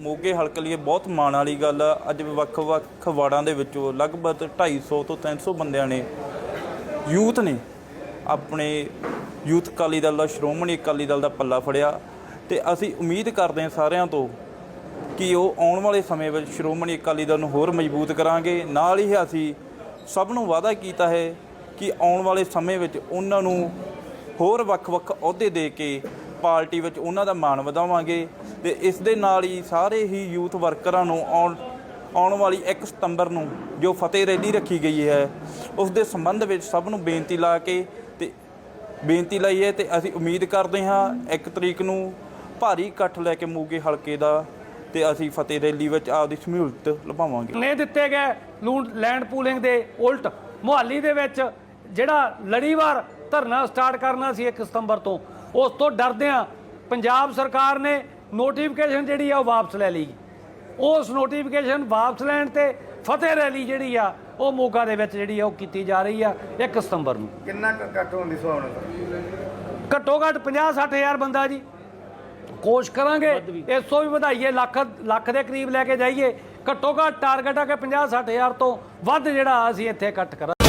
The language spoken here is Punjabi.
ਮੋਗੇ ਹਲਕੇ ਲਈ ਬਹੁਤ ਮਾਣ ਵਾਲੀ ਗੱਲ ਆ। ਅੱਜ ਵੱਖ-ਵੱਖ ਵਾਰਡਾਂ ਦੇ ਵਿੱਚੋਂ ਲਗਭਗ 250 ਤੋਂ 300 ਬੰਦਿਆਂ ਨੇ ਯੂਥ ਨੇ ਆਪਣੇ ਯੂਥ ਅਕਾਲੀ ਦਲ ਦਾ, ਸ਼੍ਰੋਮਣੀ ਅਕਾਲੀ ਦਲ ਦਾ ਪੱਲਾ ਫੜਿਆ। ਤੇ ਅਸੀਂ ਉਮੀਦ ਕਰਦੇ ਹਾਂ ਸਾਰਿਆਂ ਤੋਂ ਕਿ ਉਹ ਆਉਣ ਵਾਲੇ ਸਮੇਂ ਵਿੱਚ ਸ਼੍ਰੋਮਣੀ ਅਕਾਲੀ ਦਲ ਨੂੰ ਹੋਰ ਮਜ਼ਬੂਤ ਕਰਾਂਗੇ। ਨਾਲ ਹੀ ਅਸੀਂ ਸਭ ਨੂੰ ਵਾਅਦਾ ਕੀਤਾ ਹੈ ਕਿ ਆਉਣ ਵਾਲੇ ਸਮੇਂ ਵਿੱਚ ਉਹਨਾਂ ਨੂੰ ਹੋਰ ਵੱਖ-ਵੱਖ ਅਹੁਦੇ ਦੇ ਕੇ ਪਾਰਟੀ ਵਿੱਚ ਉਹਨਾਂ ਦਾ ਮਾਣ ਵਧਾਵਾਂਗੇ ਤੇ ਇਸ ਦੇ ਨਾਲ ਹੀ ਸਾਰੇ ਹੀ ਯੂਥ ਵਰਕਰਾਂ ਨੂੰ ਆਉਣ ਆਉਣ ਵਾਲੀ 1 ਸਤੰਬਰ ਨੂੰ ਜੋ ਫਤਿਹ ਰੈਲੀ ਰੱਖੀ ਗਈ ਹੈ, ਉਸ ਦੇ ਸੰਬੰਧ ਵਿੱਚ ਸਭ ਨੂੰ ਬੇਨਤੀ ਲਾ ਕੇ ਤੇ ਬੇਨਤੀ ਲਈ ਹੈ ਤੇ ਅਸੀਂ ਉਮੀਦ ਕਰਦੇ ਹਾਂ 1 ਤਰੀਕ ਨੂੰ ਭਾਰੀ ਇਕੱਠ ਲੈ ਕੇ ਮੂਗੇ ਹਲਕੇ ਦਾ ਤੇ ਅਸੀਂ ਫਤਿਹ ਰੈਲੀ ਵਿੱਚ ਆਪਦੀ ਸ਼ਮੂਲੀਅਤ ਲਭਾਵਾਂਗੇ। ਨੇ ਦਿੱਤੇ ਗਏ ਲੂਣ ਲੈਂਡ ਪੂਲਿੰਗ ਦੇ ਉਲਟ ਮੁਹਾਲੀ ਦੇ ਵਿੱਚ ਜਿਹੜਾ ਲੜੀਵਾਰ ਧਰਨਾ ਸਟਾਰਟ ਕਰਨਾ ਸੀ 1 ਸਤੰਬਰ ਤੋਂ ਉਸ ਤੋਂ ਡਰਦਿਆਂ ਪੰਜਾਬ ਸਰਕਾਰ ਨੇ ਨੋਟੀਫਿਕੇਸ਼ਨ ਜਿਹੜੀ ਆ ਉਹ ਵਾਪਸ ਲੈ ਲਈ। ਉਸ ਨੋਟੀਫਿਕੇਸ਼ਨ ਵਾਪਸ ਲੈਣ ਤੇ ਫਤਿਹ ਰੈਲੀ ਜਿਹੜੀ ਆ ਉਹ ਮੋਗਾ ਦੇ ਵਿੱਚ ਜਿਹੜੀ ਆ ਉਹ ਕੀਤੀ ਜਾ ਰਹੀ ਆ 1 ਸਤੰਬਰ ਨੂੰ। ਕਿੰਨਾ ਕੁ ਇਕੱਠ ਹੋਣ ਦੀ ਸੰਭਾਵਨਾ ਘੱਟੋ ਘੱਟ 50 ਹਜ਼ਾਰ ਬੰਦਾ ਜੀ। ਕੋਸ਼ਿਸ਼ ਕਰਾਂਗੇ ਇਸ ਤੋਂ ਵੀ ਵਧਾਈਏ ਲੱਖ ਲੱਖ ਦੇ ਕਰੀਬ ਲੈ ਕੇ ਜਾਈਏ। ਘੱਟੋ ਘੱਟ ਟਾਰਗੇਟ ਆ ਕਿ 50 ਹਜ਼ਾਰ ਤੋਂ ਵੱਧ ਜਿਹੜਾ ਅਸੀਂ ਇੱਥੇ ਇਕੱਠ ਕਰਾਂਗੇ।